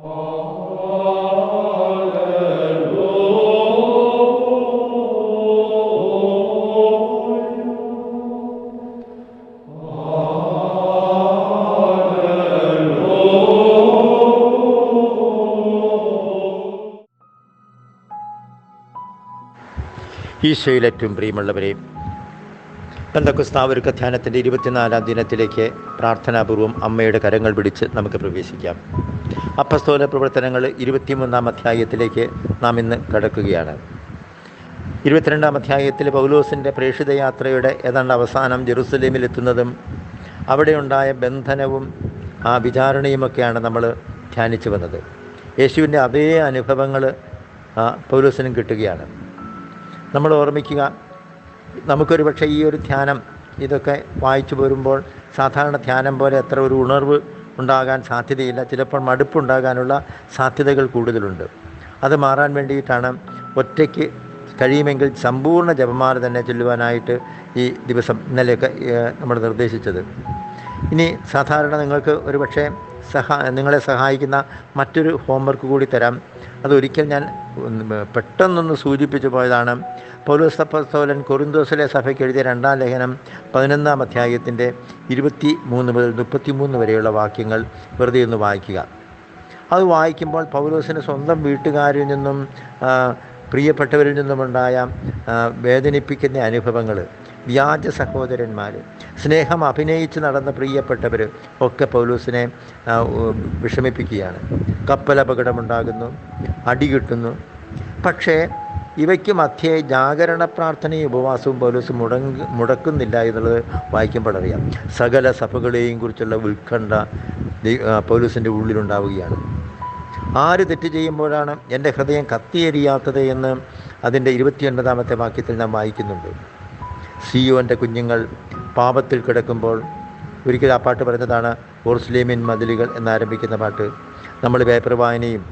ഈശോയിൽ ഏറ്റവും പ്രിയമുള്ളവരെ പെന്തക്കുസ്താവരുക്ക ധ്യാനത്തിന്റെ ഇരുപത്തിനാലാം ദിനത്തിലേക്ക് പ്രാർത്ഥനാപൂർവം അമ്മയുടെ കരങ്ങൾ പിടിച്ച് നമുക്ക് പ്രവേശിക്കാം. അപ്പസ്തോല പ്രവർത്തനങ്ങൾ ഇരുപത്തിമൂന്നാം അധ്യായത്തിലേക്ക് നാം ഇന്ന് കടക്കുകയാണ്. ഇരുപത്തിരണ്ടാം അധ്യായത്തിൽ പൗലോസിന്റെ പ്രേക്ഷിത യാത്രയുടെ ഏതാണ്ട് അവസാനം ജെറുസലേമിൽ ജെറുസലേമിലെത്തുന്നതും അവിടെയുണ്ടായ ബന്ധനവും ആ വിചാരണയുമൊക്കെയാണ് നമ്മൾ ധ്യാനിച്ചു വന്നത്. യേശുവിന്റെ അതേ അനുഭവങ്ങൾ പൗലോസിനും കിട്ടുകയാണ്. നമ്മൾ ഓർമ്മിക്കുക നമുക്കൊരു പക്ഷേ ഈ ഒരു ധ്യാനം ഇതൊക്കെ വായിച്ചു പോരുമ്പോൾ സാധാരണ ധ്യാനം പോലെ അത്ര ഒരു ഉണർവ് ഉണ്ടാകാൻ സാധ്യതയില്ല. ചിലപ്പോൾ മടുപ്പുണ്ടാകാനുള്ള സാധ്യതകൾ കൂടുതലുണ്ട്. അത് മാറാൻ വേണ്ടിയിട്ടാണ് ഒറ്റയ്ക്ക് കഴിയുമെങ്കിൽ സമ്പൂർണ ജപമാല തന്നെ ചൊല്ലുവാനായിട്ട് ഈ ദിവസം ഇന്നലെയൊക്കെ നമ്മൾ നിർദ്ദേശിച്ചത്. ഇനി സാധാരണ നിങ്ങൾക്ക് ഒരു പക്ഷേ സഹാ നിങ്ങളെ സഹായിക്കുന്ന മറ്റൊരു ഹോംവർക്ക് കൂടി തരാം. അതൊരിക്കൽ ഞാൻ പെട്ടെന്നൊന്ന് സൂചിപ്പിച്ചു പോയതാണ്. പൗലോസ്തപ്പസ്തോലൻ കൊറിന്തോസിലെ സഭയ്ക്ക് എഴുതിയ രണ്ടാം ലേഖനം പതിനൊന്നാം അധ്യായത്തിന്റെ ഇരുപത്തി മൂന്ന് മുതൽ മുപ്പത്തി മൂന്ന് വരെയുള്ള വാക്യങ്ങൾ വെറുതെ ഒന്ന് വായിക്കുക. അത് വായിക്കുമ്പോൾ പൗലോസിന് സ്വന്തം വീട്ടുകാരിൽ നിന്നും പ്രിയപ്പെട്ടവരിൽ നിന്നുമുണ്ടായ വേദനിപ്പിക്കുന്ന അനുഭവങ്ങൾ വ്യാജ സഹോദരന്മാർ സ്നേഹം അഭിനയിച്ച് നടന്ന പ്രിയപ്പെട്ടവർ ഒക്കെ പൗലൂസിനെ വിഷമിപ്പിക്കുകയാണ്. കപ്പലപകടമുണ്ടാകുന്നു അടി കിട്ടുന്നു. പക്ഷേ ഇവയ്ക്ക് മധ്യേ ജാഗരണ പ്രാർത്ഥനയും ഉപവാസവും പൗലൂസ് മുടങ്ങ മുടക്കുന്നില്ല എന്നുള്ളത് വായിക്കുമ്പോൾ അറിയാം. സകല സഭകളെയും കുറിച്ചുള്ള ഉത്കണ്ഠ പോലീസിന്റെ ഉള്ളിലുണ്ടാവുകയാണ്. ആര് തെറ്റ് ചെയ്യുമ്പോഴാണ് എന്റെ ഹൃദയം കത്തിയെരിയാത്തത് എന്ന് അതിന്റെ ഇരുപത്തിയൊൻപതാമത്തെ വാക്യത്തിൽ നാം വായിക്കുന്നുണ്ട്. സിയോന്റെ കുഞ്ഞുങ്ങൾ പാപത്തിൽ കിടക്കുമ്പോൾ ഒരിക്കൽ ആ പാട്ട് പറയുന്നതാണ് ഓർസ്ലേമിൻ മതിലുകൾ എന്നാരംഭിക്കുന്ന പാട്ട്. നമ്മൾ പേപ്പർ വായനയും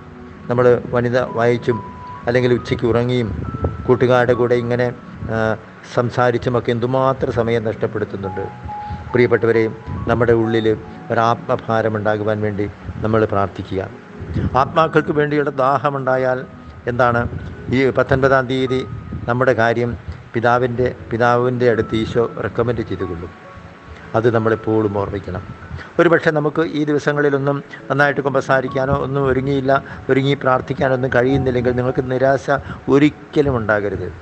നമ്മൾ വനിത വായിച്ചും അല്ലെങ്കിൽ ഉച്ചയ്ക്ക് ഉറങ്ങിയും കൂട്ടുകാരുടെ കൂടെ ഇങ്ങനെ സംസാരിച്ചുമൊക്കെ എന്തുമാത്രം സമയം നഷ്ടപ്പെടുത്തുന്നുണ്ട്. പ്രിയപ്പെട്ടവരെയും നമ്മുടെ ഉള്ളിൽ ഒരാത്മഭാരം ഉണ്ടാകുവാൻ വേണ്ടി നമ്മൾ പ്രാർത്ഥിക്കുക. ആത്മാക്കൾക്ക് വേണ്ടിയുള്ള ദാഹമുണ്ടായാൽ എന്താണ്? ഈ പത്തൊൻപതാം തീയതി നമ്മുടെ കാര്യം പിതാവിന്റെ പിതാവിന്റെ അടുത്ത് ഈശോ റെക്കമെൻഡ് ചെയ്തുകൊള്ളും. അത് നമ്മളെപ്പോഴും ഓർമ്മിക്കണം. ഒരു പക്ഷേ നമുക്ക് ഈ ദിവസങ്ങളിലൊന്നും നന്നായിട്ട് കുമ്പസാരിക്കാനോ ഒന്നും ഒരുങ്ങിയില്ല ഒരുങ്ങി പ്രാർത്ഥിക്കാനോ ഒന്നും കഴിയുന്നില്ലെങ്കിൽ നിങ്ങൾക്ക് നിരാശ ഒരിക്കലും ഉണ്ടാകരുത്.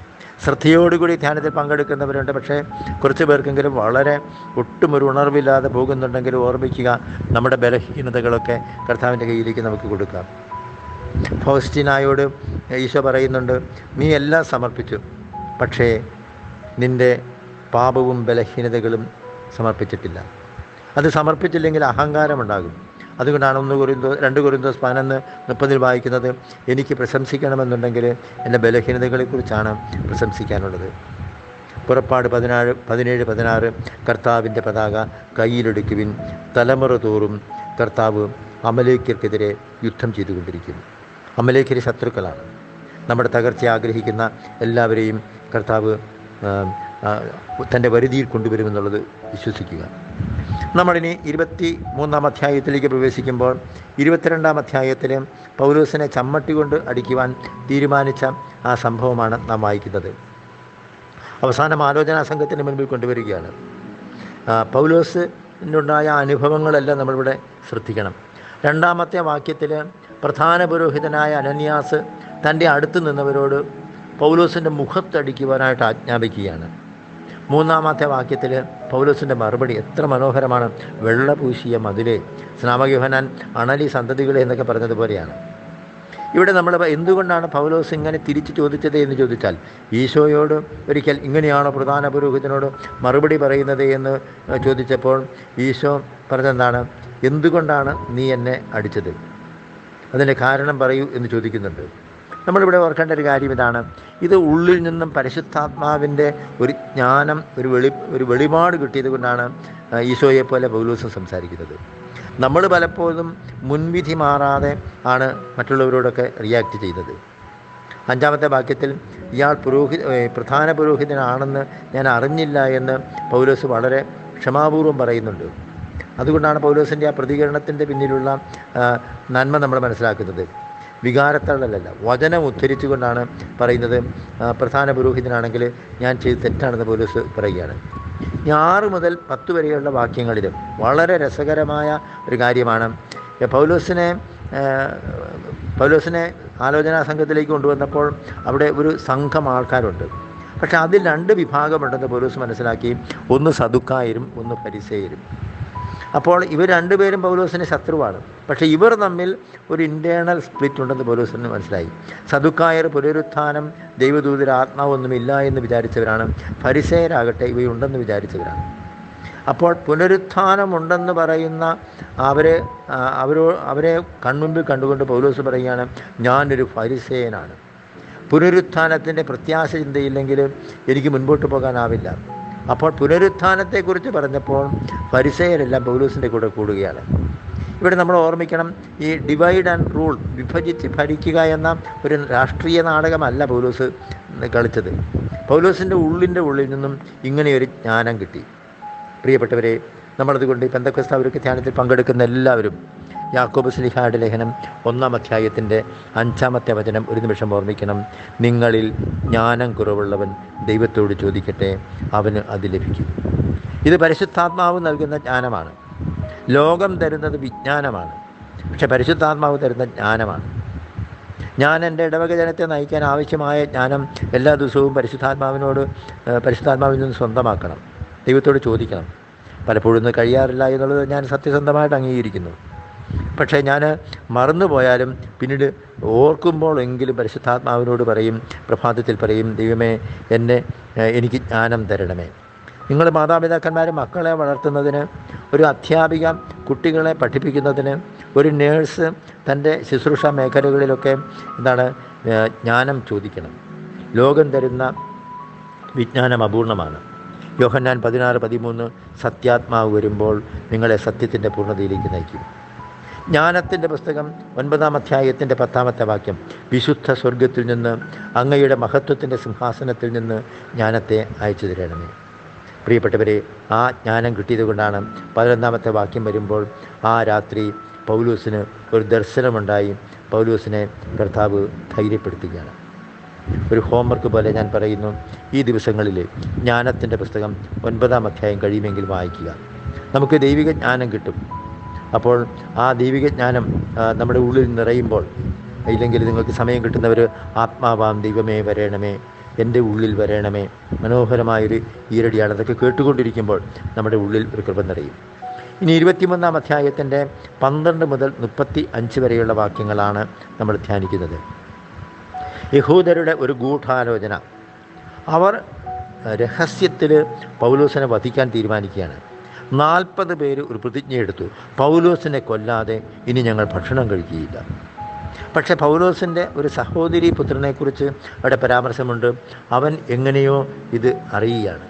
ശ്രദ്ധയോടുകൂടി ധ്യാനത്തിൽ പങ്കെടുക്കുന്നവരുണ്ട്. പക്ഷേ കുറച്ച് പേർക്കെങ്കിലും വളരെ ഒട്ടും ഒരു ഉണർവില്ലാതെ പോകുന്നുണ്ടെങ്കിൽ ഓർമ്മിക്കുക നമ്മുടെ ബലഹീനതകളൊക്കെ കർത്താവിന്റെ കയ്യിലേക്ക് നമുക്ക് കൊടുക്കാം. ഫൗസ്റ്റിനായോട് ഈശോ പറയുന്നുണ്ട് നീ എല്ലാം സമർപ്പിച്ചു. പക്ഷേ നിന്റെ പാപവും ബലഹീനതകളും സമർപ്പിച്ചിട്ടില്ല. അത് സമർപ്പിച്ചില്ലെങ്കിൽ അഹങ്കാരമുണ്ടാകും. അതുകൊണ്ടാണ് ഒന്ന് കുറിന്തോ രണ്ട് കുറിന്തോസ് പതിനൊന്ന് മുപ്പതിൽ വായിക്കുന്നത് എനിക്ക് പ്രശംസിക്കണമെന്നുണ്ടെങ്കിൽ എന്റെ ബലഹീനതകളെക്കുറിച്ചാണ് പ്രശംസിക്കാനുള്ളത്. പുറപ്പാട് പതിനാറ് പതിനേഴ് പതിനാറ് കർത്താവിന്റെ പതാക കയ്യിലെടുക്കുവിൻ തലമുറ തോറും കർത്താവ് അമലേക്കർക്കെതിരെ യുദ്ധം ചെയ്തുകൊണ്ടിരിക്കുന്നു. അമലേഖ്യർ ശത്രുക്കളാണ്. നമ്മുടെ തകർച്ച ആഗ്രഹിക്കുന്ന എല്ലാവരെയും കർത്താവ് തന്റെ വരുതിയിൽ കൊണ്ടുവരുമെന്നുള്ളത് വിശ്വസിക്കുക. നമ്മളിനി ഇരുപത്തി മൂന്നാം അധ്യായത്തിലേക്ക് പ്രവേശിക്കുമ്പോൾ ഇരുപത്തിരണ്ടാം അധ്യായത്തിലെ പൗലോസിനെ ചമ്മട്ടി കൊണ്ട് അടിക്കുവാൻ തീരുമാനിച്ച ആ സംഭവമാണ് നാം വായിക്കുന്നത്. അവസാനം ആലോചനാ സംഘത്തിന് മുൻപിൽ കൊണ്ടുവരികയാണ്. പൗലോസിനുണ്ടായ അനുഭവങ്ങളെല്ലാം നമ്മളിവിടെ ശ്രദ്ധിക്കണം. രണ്ടാമത്തെ വാക്യത്തിൽ പ്രധാന പുരോഹിതനായ അനന്യാസ് തന്റെ അടുത്ത് നിന്നവരോട് പൗലോസിന്റെ മുഖത്തടിക്കുവാനായിട്ട് ആജ്ഞാപിക്കുകയാണ്. മൂന്നാമത്തെ വാക്യത്തിൽ പൗലോസിന്റെ മറുപടി എത്ര മനോഹരമാണ്. വെള്ള പൂശിയ മതിലെ. സ്നാമയോഹനാൻ അണലി സന്തതികളെ എന്നൊക്കെ പറഞ്ഞതുപോലെയാണ്. ഇവിടെ നമ്മൾ എന്തുകൊണ്ടാണ് പൗലോസ് ഇങ്ങനെ തിരിച്ചു ചോദിച്ചത് എന്ന് ചോദിച്ചാൽ ഈശോയോട് ഒരിക്കൽ ഇങ്ങനെയാണോ പ്രധാന പുരോഹിതനോട് മറുപടി പറയുന്നത് എന്ന് ചോദിച്ചപ്പോൾ ഈശോ പറഞ്ഞെന്താണ്? എന്തുകൊണ്ടാണ് നീ എന്നെ അടിച്ചത്? അതിന്റെ കാരണം പറയൂ എന്ന് ചോദിക്കുന്നുണ്ട്. നമ്മളിവിടെ ഓർക്കേണ്ട ഒരു കാര്യം ഇതാണ്. ഇത് ഉള്ളിൽ നിന്നും പരിശുദ്ധാത്മാവിന്റെ ഒരു ജ്ഞാനം ഒരു വെളി ഒരു വെളിപാട് കിട്ടിയത് കൊണ്ടാണ് ഈശോയെ പോലെ പൗലൂസും സംസാരിക്കുന്നത്. നമ്മൾ പലപ്പോഴും മുൻവിധി മാറാതെ ആണ് മറ്റുള്ളവരോടൊക്കെ റിയാക്ട് ചെയ്തത് അഞ്ചാമത്തെ വാക്യത്തിൽ ഇയാൾ പുരോഹിത പ്രധാന പുരോഹിതനാണെന്ന് ഞാൻ അറിഞ്ഞില്ല എന്ന് പൗലോസ് വളരെ ക്ഷമാപൂർവം പറയുന്നുണ്ട്. അതുകൊണ്ടാണ് പൗലോസിന്റെ ആ പ്രതികരണത്തിന്റെ പിന്നിലുള്ള നന്മ നമ്മൾ മനസ്സിലാക്കുന്നത്. വികാരത്തള്ളലല്ല വചനം ഉദ്ധരിച്ചുകൊണ്ടാണ് പറയുന്നത്. പ്രധാന പുരോഹിതനാണെങ്കിൽ ഞാൻ ചെയ്ത് തെറ്റാണെന്ന് പോലീസ് പറയുകയാണ്. ഈ ആറ് മുതൽ പത്ത് വരെയുള്ള വാക്യങ്ങളിലും വളരെ രസകരമായ ഒരു കാര്യമാണ്. പൗലോസിനെ പൗലോസിനെ ആലോചനാ സംഘത്തിലേക്ക് കൊണ്ടുവന്നപ്പോൾ അവിടെ ഒരു സംഘം ആൾക്കാരുണ്ട്. പക്ഷെ അതിൽ രണ്ട് വിഭാഗമുണ്ടെന്ന് പൗലോസ് മനസ്സിലാക്കി. ഒന്ന് സദുക്കായരും ഒന്ന് പരിസേയരും. അപ്പോൾ ഇവർ രണ്ടുപേരും പൗലോസിന് ശത്രുവാണ്. പക്ഷേ ഇവർ തമ്മിൽ ഒരു ഇന്റേർണൽ സ്പ്ലിറ്റ് ഉണ്ടെന്ന് പൗലോസിന് മനസ്സിലായി. സദുക്കായർ പുനരുത്ഥാനം ദൈവദൂതര ആത്മാവൊന്നുമില്ല എന്ന് വിചാരിച്ചവരാണ്. ഫരിസേയരാകട്ടെ ഇവയുണ്ടെന്ന് വിചാരിച്ചവരാണ്. അപ്പോൾ പുനരുത്ഥാനമുണ്ടെന്ന് പറയുന്ന അവരെ അവരോ അവരെ കൺമുമ്പിൽ കണ്ടുകൊണ്ട് പൗലോസ് പറയുകയാണ് ഞാനൊരു ഫരിസേനാണ് പുനരുത്ഥാനത്തിന്റെ പ്രത്യാശ ചിന്തയില്ലെങ്കിൽ എനിക്ക് മുൻപോട്ട് പോകാനാവില്ല. അപ്പോൾ പുനരുത്ഥാനത്തെക്കുറിച്ച് പറഞ്ഞപ്പോൾ പരിസയരെല്ലാം പൗലൂസിന്റെ കൂടെ കൂടുകയാണ്. ഇവിടെ നമ്മൾ ഓർമ്മിക്കണം ഈ ഡിവൈഡ് ആൻഡ് റൂൾ വിഭജിച്ച് ഭരിക്കുക എന്ന ഒരു രാഷ്ട്രീയ നാടകമല്ല പൗലൂസ് കളിച്ചത്. പൗലൂസിന്റെ ഉള്ളിന്റെ ഉള്ളിൽ നിന്നും ഇങ്ങനെയൊരു ജ്ഞാനം കിട്ടി. പ്രിയപ്പെട്ടവരെ നമ്മളതുകൊണ്ട് അവർക്ക് ധ്യാനത്തിൽ പങ്കെടുക്കുന്ന എല്ലാവരും യാക്കോബ് സ്ലിഹായുടെ ലേഖനം ഒന്നാം അധ്യായത്തിന്റെ അഞ്ചാമത്തെ വചനം ഒരു നിമിഷം ഓർമ്മിക്കണം. നിങ്ങളിൽ ജ്ഞാനം കുറവുള്ളവൻ ദൈവത്തോട് ചോദിക്കട്ടെ അവന് അത് ലഭിക്കും. ഇത് പരിശുദ്ധാത്മാവ് നൽകുന്ന ജ്ഞാനമാണ്. ലോകം തരുന്നത് വിജ്ഞാനമാണ്. പക്ഷെ പരിശുദ്ധാത്മാവ് തരുന്ന ജ്ഞാനമാണ്. ഞാൻ എന്റെ ഇടവക ജനത്തെ നയിക്കാൻ ആവശ്യമായ ജ്ഞാനം എല്ലാ ദിവസവും പരിശുദ്ധാത്മാവിനോട് പരിശുദ്ധാത്മാവിൽ നിന്ന് സ്വന്തമാക്കണം. ദൈവത്തോട് ചോദിക്കണം. പലപ്പോഴും കഴിയാറില്ല എന്നുള്ളത് ഞാൻ സത്യസന്ധമായിട്ട് അംഗീകരിക്കുന്നു. പക്ഷേ ഞാൻ മറന്നുപോയാലും പിന്നീട് ഓർക്കുമ്പോഴെങ്കിലും പരിശുദ്ധാത്മാവിനോട് പറയും പ്രഭാതത്തിൽ പറയും ദൈവമേ എന്നെ എനിക്ക് ജ്ഞാനം തരണമേ. നിങ്ങൾ മാതാപിതാക്കന്മാർ മക്കളെ വളർത്തുന്നതിന് ഒരു അധ്യാപിക കുട്ടികളെ പഠിപ്പിക്കുന്നതിന് ഒരു നേഴ്സ് തന്റെ ശുശ്രൂഷ മേഖലകളിലൊക്കെ എന്താണ് ജ്ഞാനം ചോദിക്കണം. ലോകം തരുന്ന വിജ്ഞാനം അപൂർണമാണ്. യോഹന്നാൻ പതിനാറ് പതിമൂന്ന് സത്യാത്മാവ് വരുമ്പോൾ നിങ്ങളെ സത്യത്തിന്റെ പൂർണതയിലേക്ക് നയിക്കും. ജ്ഞാനത്തിന്റെ പുസ്തകം ഒൻപതാം അധ്യായത്തിന്റെ പത്താമത്തെ വാക്യം. വിശുദ്ധ സ്വർഗത്തിൽ നിന്ന് അങ്ങയുടെ മഹത്വത്തിന്റെ സിംഹാസനത്തിൽ നിന്ന് ജ്ഞാനത്തെ അയച്ചു തരണമേ. പ്രിയപ്പെട്ടവരെ ആ ജ്ഞാനം കിട്ടിയതുകൊണ്ടാണ് പതിനൊന്നാമത്തെ വാക്യം വരുമ്പോൾ ആ രാത്രി പൗലൂസിന് ഒരു ദർശനമുണ്ടായി. പൗലൂസിനെ കർത്താവ് ധൈര്യപ്പെടുത്തുകയാണ്. ഒരു ഹോംവർക്ക് പോലെ ഞാൻ പറയുന്നു ഈ ദിവസങ്ങളിൽ ജ്ഞാനത്തിന്റെ പുസ്തകം ഒൻപതാം അധ്യായം കഴിയുമെങ്കിൽ വായിക്കുക. നമുക്ക് ദൈവിക ജ്ഞാനം കിട്ടും. അപ്പോൾ ആ ദൈവികജ്ഞാനം നമ്മുടെ ഉള്ളിൽ നിറയുമ്പോൾ ഇല്ലെങ്കിൽ നിങ്ങൾക്ക് സമയം കിട്ടുന്നവർ ആത്മാവാം ദൈവമേ വരേണമേ എന്റെ ഉള്ളിൽ വരേണമേ മനോഹരമായൊരു ഈരടിയാണ്. അതൊക്കെ കേട്ടുകൊണ്ടിരിക്കുമ്പോൾ നമ്മുടെ ഉള്ളിൽ ഒരു കൃപ നിറയും. ഇനി ഇരുപത്തിമൂന്നാം അധ്യായത്തിന്റെ പന്ത്രണ്ട് മുതൽ മുപ്പത്തി അഞ്ച് വരെയുള്ള വാക്യങ്ങളാണ് നമ്മൾ ധ്യാനിക്കുന്നത്. യഹൂദരുടെ ഒരു ഗൂഢാലോചന. അവർ രഹസ്യത്തിൽ പൗലോസിനെ വധിക്കാൻ തീരുമാനിക്കുകയാണ്. നാൽപ്പത് പേര് ഒരു പ്രതിജ്ഞ എടുത്തു. പൗലോസിനെ കൊല്ലാതെ ഇനി ഞങ്ങൾ ഭക്ഷണം കഴിക്കുകയില്ല. പക്ഷേ പൗലോസിന്റെ ഒരു സഹോദരി പുത്രനെക്കുറിച്ച് അവിടെ പരാമർശമുണ്ട്. അവൻ എങ്ങനെയോ ഇത് അറിയുകയാണ്.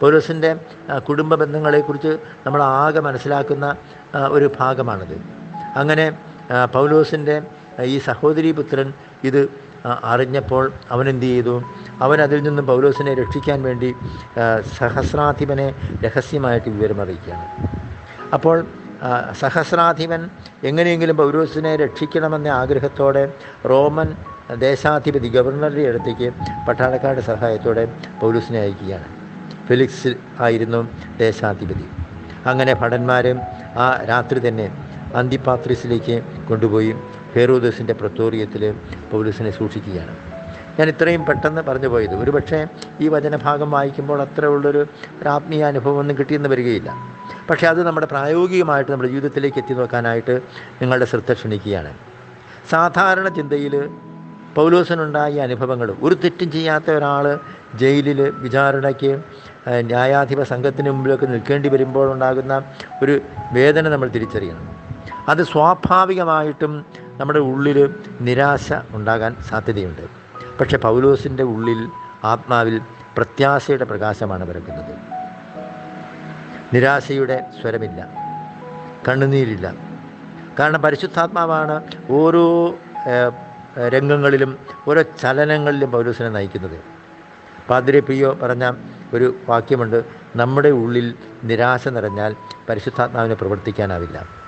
പൗലോസിന്റെ കുടുംബ ബന്ധങ്ങളെക്കുറിച്ച് നമ്മൾ ആകെ മനസ്സിലാക്കുന്ന ഒരു ഭാഗമാണിത്. അങ്ങനെ പൗലോസിന്റെ ഈ സഹോദരി പുത്രൻ ഇത് അറിഞ്ഞപ്പോൾ അവൻ എന്തു ചെയ്തു അവൻ അതിൽ നിന്നും പൗലോസിനെ രക്ഷിക്കാൻ വേണ്ടി സഹസ്രാധിപനെ രഹസ്യമായിട്ട് വിവരം അറിയിക്കുകയാണ്. അപ്പോൾ സഹസ്രാധിപൻ എങ്ങനെയെങ്കിലും പൗലോസിനെ രക്ഷിക്കണമെന്ന ആഗ്രഹത്തോടെ റോമൻ ദേശാധിപതി ഗവർണറുടെ അടുത്തേക്ക് പട്ടാളക്കാരുടെ സഹായത്തോടെ പൗലൂസിനെ അയക്കുകയാണ്. ഫിലിക്സ് ആയിരുന്നു ദേശാധിപതി. അങ്ങനെ ഭടന്മാരും ആ രാത്രി തന്നെ അന്തിപാത്രിസിലേക്ക് കൊണ്ടുപോയി ഹെറോദസിന്റെ പ്രത്തോറിയത്തിൽ പൗലൂസിനെ സൂക്ഷിക്കുകയാണ്. ഞാൻ ഇത്രയും പെട്ടെന്ന് പറഞ്ഞു പോയത്. ഒരുപക്ഷെ ഈ വചനഭാഗം വായിക്കുമ്പോൾ അത്ര ഉള്ളൊരു ആത്മീയ അനുഭവമൊന്നും കിട്ടിയെന്ന് വരികയില്ല. പക്ഷേ അത് നമ്മുടെ പ്രായോഗികമായിട്ട് നമ്മുടെ ജീവിതത്തിലേക്ക് എത്തി നോക്കാനായിട്ട് നിങ്ങളുടെ ശ്രദ്ധ ക്ഷണിക്കുകയാണ്. സാധാരണ ചിന്തയിൽ പൗലോസിനുണ്ടായ അനുഭവങ്ങൾ ഒരു തെറ്റും ചെയ്യാത്ത ഒരാൾ ജയിലിൽ വിചാരണയ്ക്ക് ന്യായാധിപ സംഘത്തിന് മുമ്പിലൊക്കെ നിൽക്കേണ്ടി വരുമ്പോൾ ഉണ്ടാകുന്ന ഒരു വേദന നമ്മൾ തിരിച്ചറിയണം. അത് സ്വാഭാവികമായിട്ടും നമ്മുടെ ഉള്ളിൽ നിരാശ ഉണ്ടാകാൻ സാധ്യതയുണ്ട്. പക്ഷെ പൗലോസിന്റെ ഉള്ളിൽ ആത്മാവിൽ പ്രത്യാശയുടെ പ്രകാശമാണ് പിറക്കുന്നത്. നിരാശയുടെ സ്വരമില്ല. കണ്ണുനീരില്ല. കാരണം പരിശുദ്ധാത്മാവാണ് ഓരോ രംഗങ്ങളിലും ഓരോ ചലനങ്ങളിലും പൗലോസിനെ നയിക്കുന്നത്. പാദ്രി പിയോ പറഞ്ഞ ഒരു വാക്യമുണ്ട് നമ്മുടെ ഉള്ളിൽ നിരാശ നിറഞ്ഞാൽ പരിശുദ്ധാത്മാവിനെ പ്രവർത്തിക്കാനാവില്ല.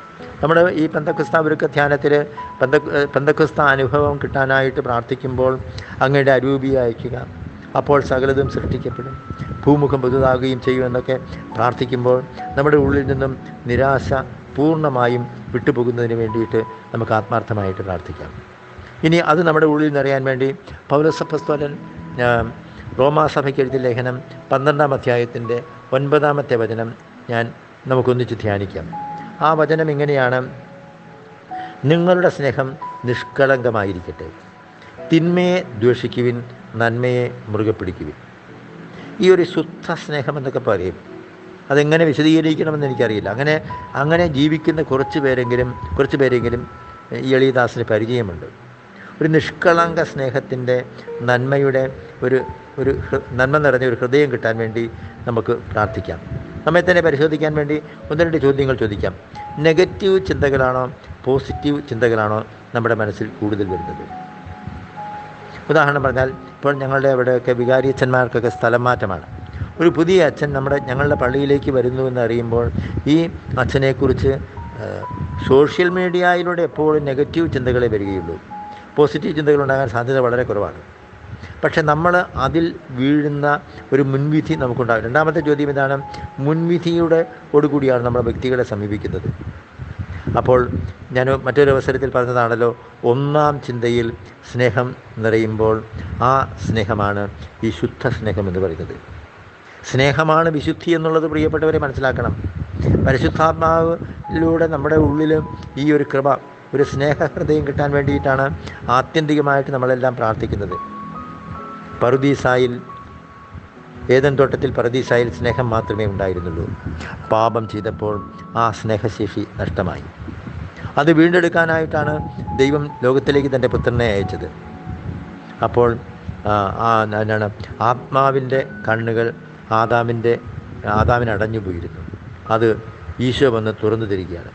നമ്മുടെ ഈ പെന്തക്കുസ്ത ഒരുക്ക ധ്യാനത്തിൽ പെന്ത പെന്തക്കുസ്ത അനുഭവം കിട്ടാനായിട്ട് പ്രാർത്ഥിക്കുമ്പോൾ അങ്ങയുടെ അരൂപി അയക്കുക അപ്പോൾ സകലതും സൃഷ്ടിക്കപ്പെടും. ഭൂമുഖം പുതുതാകുകയും ചെയ്യുമെന്നൊക്കെ പ്രാർത്ഥിക്കുമ്പോൾ നമ്മുടെ ഉള്ളിൽ നിന്നും നിരാശ പൂർണമായും വിട്ടുപോകുന്നതിന് വേണ്ടിയിട്ട് നമുക്ക് ആത്മാർത്ഥമായിട്ട് പ്രാർത്ഥിക്കാം. ഇനി അത് നമ്മുടെ ഉള്ളിൽ നിറയാൻ വേണ്ടി പൗരസഭസ്തോലൻ റോമാസഭയ്ക്ക് എഴുതിയ ലേഖനം പന്ത്രണ്ടാം അധ്യായത്തിന്റെ ഒൻപതാമത്തെ വചനം ഞാൻ നമുക്കൊന്നിച്ച് ധ്യാനിക്കാം. ആ വചനം ഇങ്ങനെയാണ്. നിങ്ങളുടെ സ്നേഹം നിഷ്കളങ്കമായിരിക്കട്ടെ. തിന്മയെ ദ്വേഷിക്കുവിൻ നന്മയെ മുറുകെ പിടിക്കുവിൻ ഈ ഒരു ശുദ്ധ സ്നേഹം എന്നൊക്കെ പറയും. അതെങ്ങനെ വിശദീകരിക്കണമെന്ന് എനിക്കറിയില്ല. അങ്ങനെ അങ്ങനെ ജീവിക്കുന്ന കുറച്ച് പേരെങ്കിലും കുറച്ച് പേരെങ്കിലും ഈ എളിയദാസിന് പരിചയമുണ്ട്. ഒരു നിഷ്കളങ്ക സ്നേഹത്തിന്റെ നന്മയുടെ ഒരു ഒരു നന്മ നിറഞ്ഞ ഒരു ഹൃദയം കിട്ടാൻ വേണ്ടി നമുക്ക് പ്രാർത്ഥിക്കാം. നമ്മെ തന്നെ പരിശോധിക്കാൻ വേണ്ടി ഒന്ന് രണ്ട് ചോദ്യങ്ങൾ ചോദിക്കാം. നെഗറ്റീവ് ചിന്തകളാണോ പോസിറ്റീവ് ചിന്തകളാണോ നമ്മുടെ മനസ്സിൽ കൂടുതൽ വരുന്നത്? ഉദാഹരണം പറഞ്ഞാൽ ഇപ്പോൾ ഞങ്ങളുടെ അവിടെയൊക്കെ വികാരി അച്ഛന്മാർക്കൊക്കെ സ്ഥലം മാറ്റമാണ്. ഒരു പുതിയ അച്ഛൻ നമ്മുടെ ഞങ്ങളുടെ പള്ളിയിലേക്ക് വരുന്നു എന്ന് അറിയുമ്പോൾ ഈ അച്ഛനെക്കുറിച്ച് സോഷ്യൽ മീഡിയയിലൂടെ എപ്പോഴും നെഗറ്റീവ് ചിന്തകളെ വരികയുള്ളൂ. പോസിറ്റീവ് ചിന്തകൾ ഉണ്ടാകാൻ സാധ്യത വളരെ കുറവാണ്. പക്ഷെ നമ്മൾ അതിൽ വീഴുന്ന ഒരു മുൻവിധി നമുക്കുണ്ടാകും രണ്ടാമത്തെ ചോദ്യം ഇതാണ് മുൻവിധിയുടെ ഓടുകൂടിയാണ് നമ്മൾ വ്യക്തികളെ സമീപിക്കുന്നത്. അപ്പോൾ ഞാൻ മറ്റൊരു അവസരത്തിൽ പറഞ്ഞതാണല്ലോ ഒന്നാം ചിന്തയിൽ സ്നേഹം നിറയുമ്പോൾ ആ സ്നേഹമാണ് ഈ ശുദ്ധ സ്നേഹം എന്ന് പറയുന്നത്. സ്നേഹമാണ് വിശുദ്ധി എന്നുള്ളത് പ്രിയപ്പെട്ടവരെ മനസ്സിലാക്കണം. പരിശുദ്ധാത്മാവിലൂടെ നമ്മുടെ ഉള്ളിൽ ഈ ഒരു കൃപ ഒരു സ്നേഹഹൃദയം കിട്ടാൻ വേണ്ടിയിട്ടാണ് ആത്യന്തികമായിട്ട് നമ്മളെല്ലാം പ്രാർത്ഥിക്കുന്നത്. പറുദീസായിൽ ഏതൻ തോട്ടത്തിൽ പറുദീസായിൽ സ്നേഹം മാത്രമേ ഉണ്ടായിരുന്നുള്ളൂ. പാപം ചെയ്തപ്പോൾ ആ സ്നേഹശേഷി നഷ്ടമായി. അത് വീണ്ടെടുക്കാനായിട്ടാണ് ദൈവം ലോകത്തിലേക്ക് തന്റെ പുത്രനെ അയച്ചത്. അപ്പോൾ ആ, എന്താണ് ആത്മാവിന്റെ കണ്ണുകൾ ആദാമിന്റെ ആദാമിന് അടഞ്ഞു പോയിരുന്നു. അത് ഈശോ വന്ന് തുറന്നു തരികയാണ്.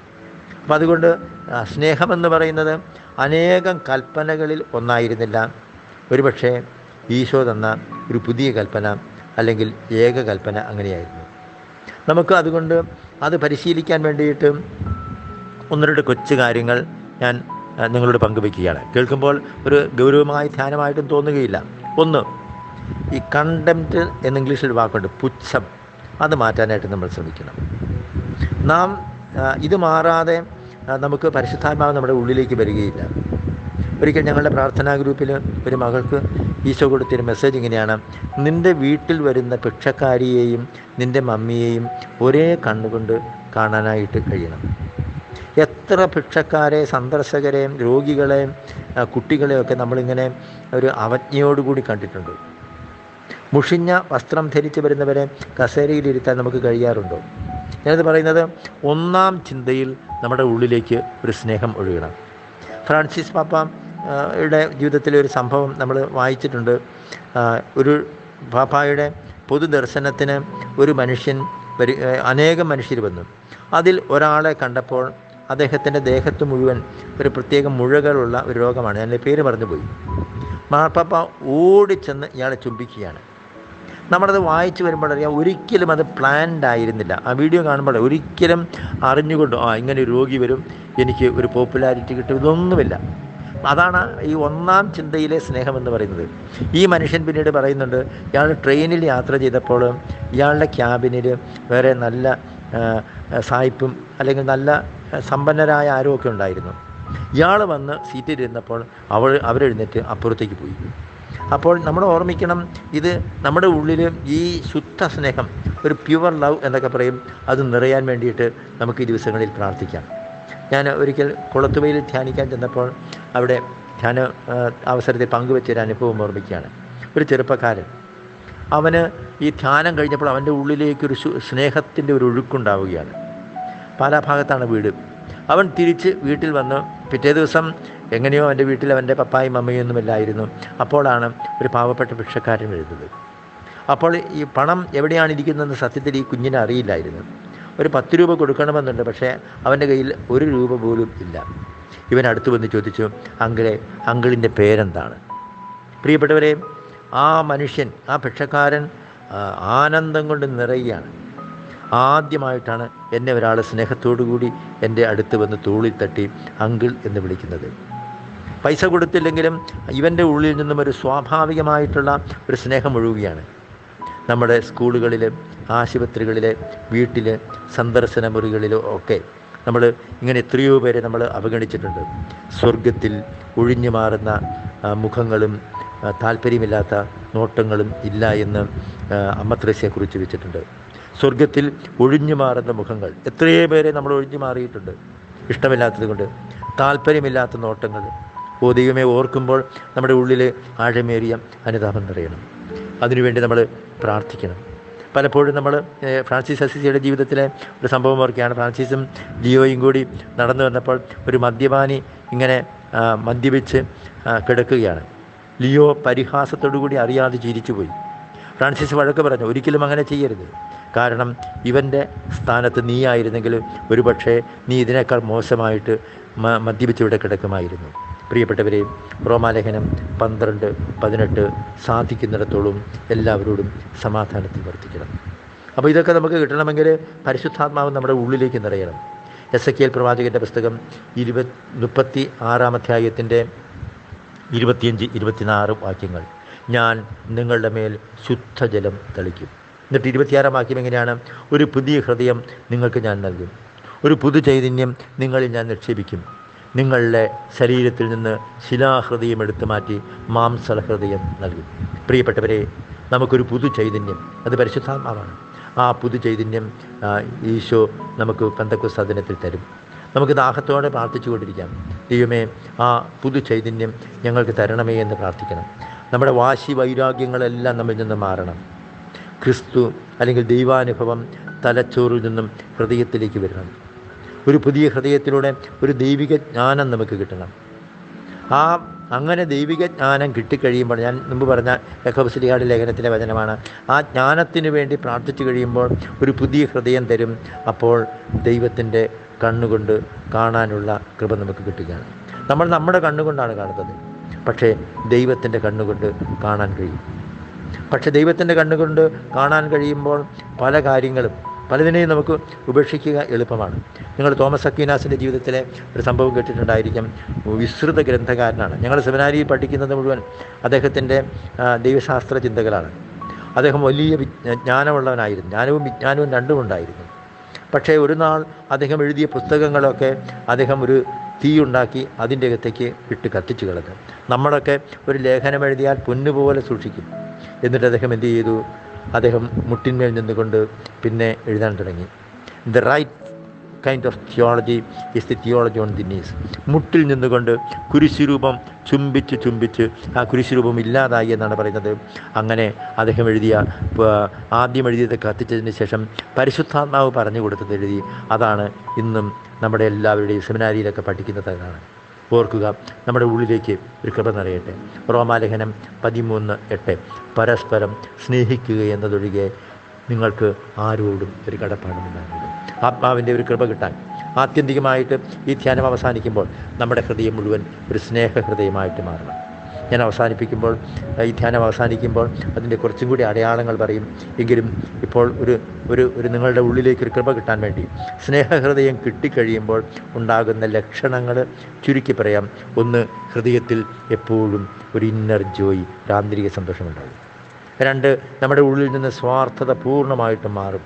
അപ്പം അതുകൊണ്ട് സ്നേഹമെന്ന് പറയുന്നത് അനേകം കൽപ്പനകളിൽ ഒന്നായിരുന്നില്ല. ഒരുപക്ഷെ ഈശോ തന്ന ഒരു പുതിയ കൽപ്പന അല്ലെങ്കിൽ ഏക കൽപ്പന അങ്ങനെയായിരുന്നു. നമുക്ക് അതുകൊണ്ട് അത് പരിശീലിക്കാൻ വേണ്ടിയിട്ട് ഒന്ന് രണ്ട് കൊച്ചു കാര്യങ്ങൾ ഞാൻ നിങ്ങളോട് പങ്കുവയ്ക്കുകയാണ്. കേൾക്കുമ്പോൾ ഒരു ഗൗരവമായി ധ്യാനമായിട്ടും തോന്നുകയില്ല. ഒന്ന് ഈ കണ്ടംപ്റ്റ് എന്ന് ഇംഗ്ലീഷിൽ വാക്കുണ്ട് പുച്ഛം. അത് മാറ്റാനായിട്ട് നമ്മൾ ശ്രമിക്കണം. നാം ഇത് മാറാതെ നമുക്ക് പരിശുദ്ധാത്മാവ് നമ്മുടെ ഉള്ളിലേക്ക് വരികയില്ല. ഒരിക്കൽ ഞങ്ങളുടെ പ്രാർത്ഥനാ ഗ്രൂപ്പിൽ ഒരു മകൾക്ക് ഈശോ കൊടുത്തൊരു മെസ്സേജ് ഇങ്ങനെയാണ്. നിന്റെ വീട്ടിൽ വരുന്ന ഭിക്ഷക്കാരിയെയും നിന്റെ മമ്മിയെയും ഒരേ കണ്ണുകൊണ്ട് കാണാനായിട്ട് കഴിയണം. എത്ര ഭിക്ഷക്കാരെ സന്ദർശകരെ രോഗികളെ കുട്ടികളെയൊക്കെ നമ്മളിങ്ങനെ ഒരു അവജ്ഞയോടുകൂടി കണ്ടിട്ടുണ്ട്. മുഷിഞ്ഞ വസ്ത്രം ധരിച്ച് വരുന്നവരെ കസേരയിലിരുത്താൻ നമുക്ക് കഴിയാറുണ്ടോ? ഞാനത് പറയുന്നത് ഒന്നാം ചിന്തയിൽ നമ്മുടെ ഉള്ളിലേക്ക് ഒരു സ്നേഹം ഒഴുകണം. ഫ്രാൻസിസ് പാപ്പ യുടെ ജീവിതത്തിലെ ഒരു സംഭവം നമ്മൾ വായിച്ചിട്ടുണ്ട്. ഒരു പാപ്പായുടെ പൊതുദർശനത്തിന് ഒരു മനുഷ്യൻ വരി അനേകം മനുഷ്യർ വന്നു. അതിൽ ഒരാളെ കണ്ടപ്പോൾ അദ്ദേഹത്തിന്റെ ദേഹത്ത് മുഴുവൻ ഒരു പ്രത്യേക മുഴകളുള്ള ഒരു രോഗമാണ്. അതിന്റെ പേര് മറന്നുപോയി. മാർപ്പാപ്പ ഓടിച്ചെന്ന് ഇയാളെ ചുംബിക്കുകയാണ്. നമ്മളത് വായിച്ചു വരുമ്പോഴറിയാം ഒരിക്കലും അത് പ്ലാൻഡ് ആയിരുന്നില്ല. ആ വീഡിയോ കാണുമ്പോൾ ഒരിക്കലും അറിഞ്ഞുകൊണ്ട് ആ ഇങ്ങനെ രോഗി വരും എനിക്ക് ഒരു പോപ്പുലാരിറ്റി കിട്ടും ഇതൊന്നുമില്ല. അതാണ് ഈ ഒന്നാം ചിന്തയിലെ സ്നേഹം എന്ന് പറയുന്നത്. ഈ മനുഷ്യൻ പിന്നീട് പറയുന്നുണ്ട് ഇയാൾ ട്രെയിനിൽ യാത്ര ചെയ്തപ്പോൾ ഇയാളുടെ ക്യാബിനിൽ വേറെ നല്ല സായിപ്പും അല്ലെങ്കിൽ നല്ല സമ്പന്നരായ ആരോ ഒക്കെ ഉണ്ടായിരുന്നു. ഇയാൾ വന്ന് സീറ്റിലിരുന്നപ്പോൾ അവൾ അവരെഴുന്നേറ്റ് അപ്പുറത്തേക്ക് പോയി. അപ്പോൾ നമ്മൾ ഓർമ്മിക്കണം ഇത് നമ്മുടെ ഉള്ളിൽ ഈ ശുദ്ധ സ്നേഹം ഒരു പ്യുവർ ലവ് എന്നൊക്കെ പറയും അത് നിറയാൻ വേണ്ടിയിട്ട് നമുക്ക് ഈ ദിവസങ്ങളിൽ പ്രാർത്ഥിക്കാം. ഞാൻ ഒരിക്കൽ കുളത്തുവയിൽ ധ്യാനിക്കാൻ ചെന്നപ്പോൾ അവിടെ ധ്യാന അവസരത്തിൽ പങ്കുവെച്ചൊരു അനുഭവം ഓർമ്മിക്കുകയാണ്. ഒരു ചെറുപ്പക്കാരൻ. അവന് ഈ ധ്യാനം കഴിഞ്ഞപ്പോൾ അവന്റെ ഉള്ളിലേക്കൊരു സ്നേഹത്തിന്റെ ഒരു ഒഴുക്കുണ്ടാവുകയാണ്. പാലാ ഭാഗത്താണ് വീട്. അവൻ തിരിച്ച് വീട്ടിൽ വന്ന് പിറ്റേ ദിവസം എങ്ങനെയോ അവന്റെ വീട്ടിൽ അവന്റെ പപ്പായും ഒന്നും ഒന്നുമില്ലായിരുന്നു അപ്പോഴാണ് ഒരു പാവപ്പെട്ട ഭിക്ഷക്കാരൻ വരുന്നത്. അപ്പോൾ ഈ പണം എവിടെയാണ് ഇരിക്കുന്നതെന്ന് സത്യത്തിൽ ഈ കുഞ്ഞിനെ അറിയില്ലായിരുന്നു. ഒരു പത്ത് രൂപ കൊടുക്കണമെന്നുണ്ട് പക്ഷേ അവന്റെ കയ്യിൽ ഒരു രൂപ പോലും ഇല്ല. ഇവൻ അടുത്ത് വന്ന് ചോദിച്ചു അങ്കിളെ അങ്കിളിന്റെ പേരെന്താണ്? പ്രിയപ്പെട്ടവരെ ആ മനുഷ്യൻ ആ ഭിക്ഷക്കാരൻ ആനന്ദം കൊണ്ട് നിറയുകയാണ്. ആദ്യമായിട്ടാണ് എന്നെ ഒരാൾ കൂടി എന്റെ അടുത്ത് വന്ന് തൂളിൽ തട്ടി അങ്കിൾ എന്ന് വിളിക്കുന്നത്. പൈസ കൊടുത്തില്ലെങ്കിലും ഇവന്റെ ഉള്ളിൽ നിന്നും ഒരു സ്വാഭാവികമായിട്ടുള്ള ഒരു സ്നേഹം ഒഴുകുകയാണ്. നമ്മുടെ സ്കൂളുകളിൽ ആശുപത്രികളിൽ വീട്ടിൽ സന്ദർശന മുറികളിലോ ഒക്കെ നമ്മൾ ഇങ്ങനെ എത്രയോ പേരെ നമ്മൾ അവഗണിച്ചിട്ടുണ്ട്. സ്വർഗത്തിൽ ഒഴിഞ്ഞു മാറുന്ന മുഖങ്ങളും താല്പര്യമില്ലാത്ത നോട്ടങ്ങളും ഇല്ല എന്ന് അമ്മത്രേസ്യെ കുറിച്ച് വെച്ചിട്ടുണ്ട്. സ്വർഗത്തിൽ ഒഴിഞ്ഞു മാറുന്ന മുഖങ്ങൾ. എത്രയോ പേരെ നമ്മൾ ഒഴിഞ്ഞു മാറിയിട്ടുണ്ട്. ഇഷ്ടമില്ലാത്തത് കൊണ്ട് താല്പര്യമില്ലാത്ത നോട്ടങ്ങൾ. ഓ ദൈവമേ ഓർക്കുമ്പോൾ നമ്മുടെ ഉള്ളിൽ ആഴമേറിയ അനുതാപം നിറയണം. അതിനുവേണ്ടി നമ്മൾ പ്രാർത്ഥിക്കണം. പലപ്പോഴും നമ്മൾ ഫ്രാൻസിസ് അസിസിയുടെ ജീവിതത്തിലെ ഒരു സംഭവം ഓർക്കുകയാണ്. ഫ്രാൻസിസും ലിയോയും കൂടി നടന്നു വന്നപ്പോൾ ഒരു മദ്യപാനി ഇങ്ങനെ മദ്യപിച്ച് കിടക്കുകയാണ്. ലിയോ പരിഹാസത്തോടു കൂടി അറിയാതെ ചിരിച്ചുപോയി ഫ്രാൻസിസ് വഴക്ക് പറഞ്ഞു ഒരിക്കലും അങ്ങനെ ചെയ്യരുത്. കാരണം ഇവന്റെ സ്ഥാനത്ത് നീയായിരുന്നെങ്കിൽ ഒരുപക്ഷേ നീ ഇതിനേക്കാൾ മോശമായിട്ട് മദ്യപിച്ചിവിടെ കിടക്കുമായിരുന്നു. പ്രിയപ്പെട്ടവരെ റോമാലേഖനം പന്ത്രണ്ട് പതിനെട്ട് സാധിക്കുന്നിടത്തോളം എല്ലാവരോടും സമാധാനത്തിൽ വർത്തിക്കണം. അപ്പോൾ ഇതൊക്കെ നമുക്ക് കിട്ടണമെങ്കിൽ പരിശുദ്ധാത്മാവ് നമ്മുടെ ഉള്ളിലേക്ക് നിറയണം. എസ് എ കെ എൽ പ്രവാചകന്റെ പുസ്തകം ഇരുപത് മുപ്പത്തി ആറാം അധ്യായത്തിന്റെ ഇരുപത്തിയഞ്ച് ഇരുപത്തിനാറ് വാക്യങ്ങൾ. ഞാൻ നിങ്ങളുടെ മേൽ ശുദ്ധജലം തളിക്കും. എന്നിട്ട് ഇരുപത്തിയാറാം വാക്യം എങ്ങനെയാണ്? ഒരു പുതിയ ഹൃദയം നിങ്ങൾക്ക് ഞാൻ നൽകും. ഒരു പുതു ചൈതന്യം നിങ്ങളിൽ ഞാൻ നിക്ഷേപിക്കും. നിങ്ങളുടെ ശരീരത്തിൽ നിന്ന് ശിലാഹൃദയം എടുത്തു മാറ്റി മാംസള ഹൃദയം നൽകും. പ്രിയപ്പെട്ടവരെ നമുക്കൊരു പുതു ചൈതന്യം അത് പരിശുദ്ധാത്മാവാണ്. ആ പുതു ചൈതന്യം ഈശോ നമുക്ക് പെന്തക്കുസ്ത ദിനത്തിൽ തരും. നമുക്ക് ദാഹത്തോടെ പ്രാർത്ഥിച്ചു കൊണ്ടിരിക്കാം. ദൈവമേ ആ പുതു ചൈതന്യം ഞങ്ങൾക്ക് തരണമേ എന്ന് പ്രാർത്ഥിക്കണം. നമ്മുടെ വാശി വൈരാഗ്യങ്ങളെല്ലാം നമ്മിൽ നിന്ന് മാറണം. ക്രിസ്തു അല്ലെങ്കിൽ ദൈവാനുഭവം തലച്ചോറിൽ നിന്നും ഹൃദയത്തിലേക്ക് വരണം. ഒരു പുതിയ ഹൃദയത്തിലൂടെ ഒരു ദൈവിക ജ്ഞാനം നമുക്ക് കിട്ടണം. ആ അങ്ങനെ ദൈവിക ജ്ഞാനം കിട്ടിക്കഴിയുമ്പോൾ ഞാൻ മുമ്പ് പറഞ്ഞ യഹോബസ്ലിഹാട് ലേഖനത്തിലെ വചനമാണ്. ആ ജ്ഞാനത്തിന് വേണ്ടി പ്രാർത്ഥിച്ചു കഴിയുമ്പോൾ ഒരു പുതിയ ഹൃദയം തരും. അപ്പോൾ ദൈവത്തിന്റെ കണ്ണുകൊണ്ട് കാണാനുള്ള കൃപ നമുക്ക് കിട്ടുകയാണ്. നമ്മൾ നമ്മുടെ കണ്ണുകൊണ്ടാണ് കാണുന്നത്. പക്ഷേ ദൈവത്തിന്റെ കണ്ണുകൊണ്ട് കാണാൻ കഴിയും. പക്ഷേ ദൈവത്തിന്റെ കണ്ണുകൊണ്ട് കാണാൻ കഴിയുമ്പോൾ പല കാര്യങ്ങളും പലതിനെയും നമുക്ക് ഉപേക്ഷിക്കുക എളുപ്പമാണ്. നിങ്ങൾ തോമസ് അക്വീനാസിന്റെ ജീവിതത്തിലെ ഒരു സംഭവം കേട്ടിട്ടുണ്ടായിരിക്കും. വിസ്തൃത ഗ്രന്ഥകാരനാണ്. ഞങ്ങൾ സെമിനാരിയിൽ പഠിക്കുന്നത് മുഴുവൻ അദ്ദേഹത്തിന്റെ ദൈവശാസ്ത്ര ചിന്തകളാണ്. അദ്ദേഹം വലിയ വിജ്ഞാനമുള്ളവനായിരുന്നു ജ്ഞാനമുള്ളവനായിരുന്നു. ജ്ഞാനവും വിജ്ഞാനവും രണ്ടും ഉണ്ടായിരുന്നു. പക്ഷേ ഒരു നാൾ അദ്ദേഹം എഴുതിയ പുസ്തകങ്ങളൊക്കെ അദ്ദേഹം ഒരു തീ ഉണ്ടാക്കി അതിന്റെ അകത്തേക്ക് ഇട്ട് കത്തിച്ചു കളഞ്ഞു. നമ്മളൊക്കെ ഒരു ലേഖനം എഴുതിയാൽ പൊന്നുപോലെ സൂക്ഷിക്കും. എന്നിട്ട് അദ്ദേഹം എന്ത് ചെയ്തു? അദ്ദേഹം മുട്ടിന്മേൽ നിന്നുകൊണ്ട് പിന്നെ എഴുതാൻ തുടങ്ങി. The right kind of theology is the theology on the knees മുട്ടിൽ നിന്നുകൊണ്ട് കുരിശുരൂപം ചുംബിച്ച് ചുംബിച്ച് ആ കുരിശുരൂപം ഇല്ലാതായി എന്നാണ് പറയുന്നത്. അങ്ങനെ അദ്ദേഹം എഴുതിയ ആദ്യം എഴുതിയത് കത്തിച്ചതിന് ശേഷം പരിശുദ്ധാത്മാവ് പറഞ്ഞു കൊടുത്തത് എഴുതി. അതാണ് ഇന്നും നമ്മുടെ എല്ലാവരുടെയും സെമിനാരിയിലൊക്കെ പഠിക്കുന്നത് അതാണ് ഓർക്കുക നമ്മുടെ ഉള്ളിലേക്ക് ഒരു കൃപ നിറയട്ടെ. റോമാലേഖനം പതിമൂന്ന് എട്ട്. പരസ്പരം സ്നേഹിക്കുക എന്നതൊഴികെ നിങ്ങൾക്ക് ആരോടും ഒരു കടപ്പാടുമുണ്ടാകുന്നത് ആത്മാവിന്റെ ഒരു കൃപ കിട്ടാൻ ആത്യന്തികമായിട്ട് ഈ ധ്യാനം അവസാനിക്കുമ്പോൾ നമ്മുടെ ഹൃദയം മുഴുവൻ ഒരു സ്നേഹഹൃദയമായിട്ട് മാറണം. ഞാൻ അവസാനിപ്പിക്കുമ്പോൾ ഈ ധ്യാനം അവസാനിക്കുമ്പോൾ അതിന്റെ കുറച്ചും കൂടി അടയാളങ്ങൾ പറയും. എങ്കിലും ഇപ്പോൾ ഒരു ഒരു ഒരു നിങ്ങളുടെ ഉള്ളിലേക്ക് ഒരു കൃപ കിട്ടാൻ വേണ്ടി സ്നേഹഹൃദയം കിട്ടിക്കഴിയുമ്പോൾ ഉണ്ടാകുന്ന ലക്ഷണങ്ങൾ ചുരുക്കി പറയാം. ഒന്ന് ഹൃദയത്തിൽ എപ്പോഴും ഒരു ഇന്നർ ജോയി ഒരു ആന്തരിക സന്തോഷമുണ്ടാകും രണ്ട് നമ്മുടെ ഉള്ളിൽ നിന്ന് സ്വാർത്ഥത പൂർണമായിട്ടും മാറും.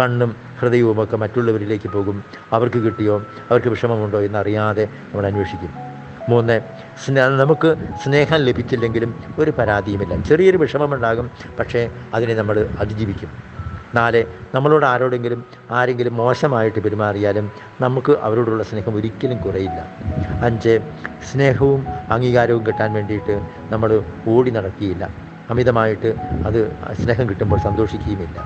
കണ്ണും ഹൃദയവുമൊക്കെ മറ്റുള്ളവരിലേക്ക് പോകും. അവർക്ക് കിട്ടിയോ? അവർക്ക് വിഷമമുണ്ടോ എന്നറിയാതെ നമ്മൾ അന്വേഷിക്കും. മൂന്ന് സ്നേ നമുക്ക് സ്നേഹം ലഭിച്ചില്ലെങ്കിലും ഒരു പരാതിയുമില്ല. ചെറിയൊരു വിഷമമുണ്ടാകും പക്ഷേ അതിനെ നമ്മൾ അതിജീവിക്കും. നാല് നമ്മളോട് ആരോടെങ്കിലും ആരെങ്കിലും മോശമായിട്ട് പെരുമാറിയാലും നമുക്ക് അവരോടുള്ള സ്നേഹം ഒരിക്കലും കുറയില്ല. അഞ്ച് സ്നേഹവും അംഗീകാരവും കിട്ടാൻ വേണ്ടിയിട്ട് നമ്മൾ ഓടി നടക്കുകയില്ല. അമിതമായിട്ട് അത് സ്നേഹം കിട്ടുമ്പോൾ സന്തോഷിക്കുകയുമില്ല.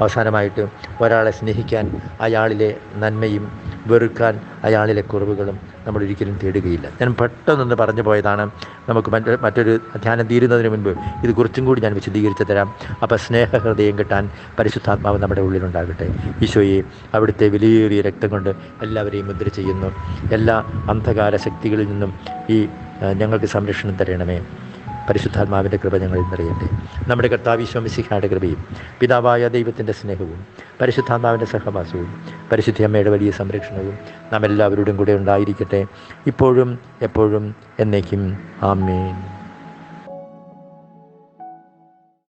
അവസാനമായിട്ട് ഒരാളെ സ്നേഹിക്കാൻ അയാളിലെ നന്മയും വെറുക്കാൻ അയാളിലെ കുറവുകളും നമ്മൾ ഒരിക്കലും തേടുകയില്ല. ഞാൻ പെട്ടെന്നൊന്ന് പറഞ്ഞു പോയതാണ്. നമുക്ക് മറ്റൊരു മറ്റൊരു ധ്യാനം തീരുന്നതിന് മുൻപ് ഇത് കുറച്ചും കൂടി ഞാൻ വിശദീകരിച്ച് തരാം. അപ്പോൾ സ്നേഹഹൃദയം കിട്ടാൻ പരിശുദ്ധാത്മാവ് നമ്മുടെ ഉള്ളിലുണ്ടാകട്ടെ. ഈശോയെ അവിടുത്തെ വിലയേറിയ രക്തം കൊണ്ട് എല്ലാവരെയും മുദ്ര ചെയ്യുന്നു. എല്ലാ അന്ധകാര ശക്തികളിൽ നിന്നും ഈ ഞങ്ങൾക്ക് സംരക്ഷണം തരണമേ. പരിശുദ്ധാത്മാവിന്റെ കൃപ ഞങ്ങളിൽ നിറയട്ടെ നമ്മുടെ കർത്താവിശ്വമിസിഹായുടെ കൃപയും പിതാവായ ദൈവത്തിന്റെ സ്നേഹവും പരിശുദ്ധാത്മാവിന്റെ സഹവാസവും പരിശുദ്ധിയമ്മയുടെ വലിയ സംരക്ഷണവും നാം എല്ലാവരോടും കൂടെ ഉണ്ടായിരിക്കട്ടെ. ഇപ്പോഴും എപ്പോഴും എന്നേക്കും. ആമേൻ.